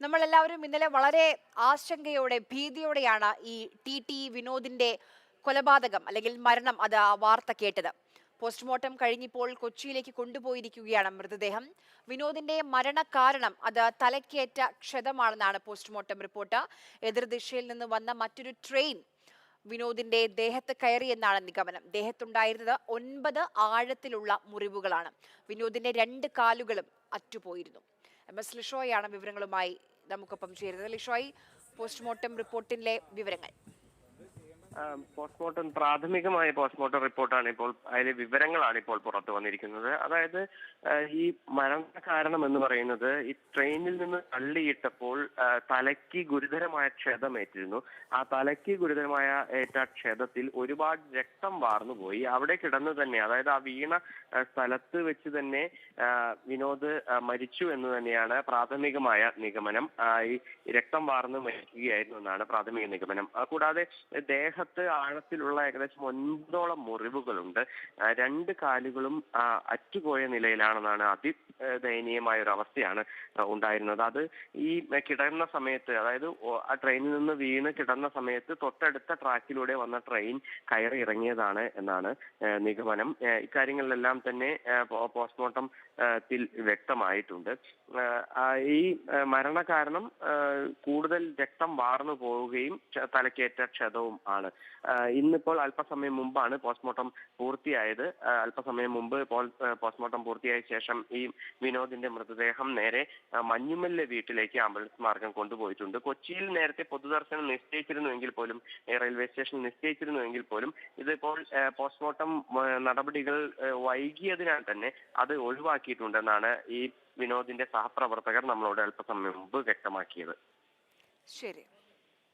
നമ്മളെല്ലാവരും ഇന്നലെ വളരെ ആശങ്കയോടെ ഭീതിയോടെയാണ് ഈ ടി ടി വിനോദിന്റെ കൊലപാതകം അല്ലെങ്കിൽ മരണം അത് ആ വാർത്ത കേട്ടത്. പോസ്റ്റ്മോർട്ടം കഴിഞ്ഞിപ്പോൾ കൊച്ചിയിലേക്ക് കൊണ്ടുപോയിരിക്കുകയാണ് മൃതദേഹം. വിനോദിന്റെ മരണകാരണം അത് തലക്കേറ്റ ക്ഷതമാണെന്നാണ് പോസ്റ്റ്മോർട്ടം റിപ്പോർട്ട്. എതിർദിശയിൽ നിന്ന് വന്ന മറ്റൊരു ട്രെയിൻ വിനോദിന്റെ ദേഹത്ത് കയറിയെന്നാണ് നിഗമനം. ദേഹത്തുണ്ടായിരുന്നത് ഒൻപത് ആഴത്തിലുള്ള മുറിവുകളാണ്. വിനോദിന്റെ രണ്ട് കാലുകളും അറ്റുപോയിരുന്നു. എം എസ് ലിഷോയാണ് വിവരങ്ങളുമായി നമുക്കൊപ്പം ചേരുന്നത്. ലിഷോയ് പോസ്റ്റ്മോർട്ടം റിപ്പോർട്ടിലെ വിവരങ്ങൾ. പോസ്റ്റ്മോർട്ടം പ്രാഥമികമായ പോസ്റ്റ്മോർട്ടം റിപ്പോർട്ടാണ് ഇപ്പോൾ അതിലെ വിവരങ്ങളാണ് ഇപ്പോൾ പുറത്തു വന്നിരിക്കുന്നത്. അതായത് ഈ മരണ കാരണം എന്ന് പറയുന്നത് ഈ ട്രെയിനിൽ നിന്ന് തള്ളിയിട്ടപ്പോൾ തലയ്ക്ക് ഗുരുതരമായ ക്ഷതമേറ്റിരുന്നു. ആ തലയ്ക്ക് ഗുരുതരമായ ഏറ്റ ക്ഷതത്തിൽ ഒരുപാട് രക്തം വാർന്നുപോയി. അവിടെ കിടന്ന് തന്നെ അതായത് ആ വീണ സ്ഥലത്ത് വെച്ച് തന്നെ വിനോദ് മരിച്ചു എന്ന് തന്നെയാണ് പ്രാഥമികമായ നിഗമനം. ഈ രക്തം വാർന്ന് മരിക്കുകയായിരുന്നു എന്നാണ് പ്രാഥമിക നിഗമനം. കൂടാതെ കൂടാതെ ദേഹത്ത് ആഴത്തിലുള്ള ഏകദേശം ഒൻപതോളം മുറിവുകളുണ്ട്. രണ്ട് കാലുകളും അറ്റുപോയ നിലയിലാണെന്നാണ് അതി ദയനീയമായ ഒരു അവസ്ഥയാണ് ഉണ്ടായിരുന്നത്. അത് ഈ കിടന്ന സമയത്ത് അതായത് ആ ട്രെയിനിൽ നിന്ന് വീണ് കിടന്ന സമയത്ത് തൊട്ടടുത്ത ട്രാക്കിലൂടെ വന്ന ട്രെയിൻ കയറി ഇറങ്ങിയതാണ് എന്നാണ് നിഗമനം. ഇക്കാര്യങ്ങളിലെല്ലാം തന്നെ പോസ്റ്റ്മോർട്ടം ത്തിൽ വ്യക്തമായിട്ടുണ്ട്. ഈ മരണകാരണം കൂടുതൽ രക്തം വാർന്നു പോവുകയും തലക്കേറ്റ ക്ഷതവും ആണ്. ഇന്നിപ്പോൾ അല്പസമയം മുമ്പാണ് പോസ്റ്റ്മോർട്ടം പൂർത്തിയായത്. അല്പസമയം മുമ്പ് പോസ്റ്റ്മോർട്ടം പൂർത്തിയായ ശേഷം ഈ വിനോദിന്റെ മൃതദേഹം നേരെ മഞ്ഞുമല്ല വീട്ടിലേക്ക് ആംബുലൻസ് മാർഗം കൊണ്ടുപോയിട്ടുണ്ട്. കൊച്ചിയിൽ നേരത്തെ പൊതുദർശനം നിശ്ചയിച്ചിരുന്നുവെങ്കിൽ പോലും റെയിൽവേ സ്റ്റേഷൻ നിശ്ചയിച്ചിരുന്നുവെങ്കിൽ പോലും ഇതിപ്പോൾ പോസ്റ്റ്മോർട്ടം നടപടികൾ വൈകിയതിനാൽ തന്നെ അത് ഒഴിവാക്കിയിട്ടുണ്ടെന്നാണ് ഈ വിനോദിന്റെ സഹപ്രവർത്തകർ നമ്മളോട് അല്പസമയം മുമ്പ് വ്യക്തമാക്കിയത്. ശരി.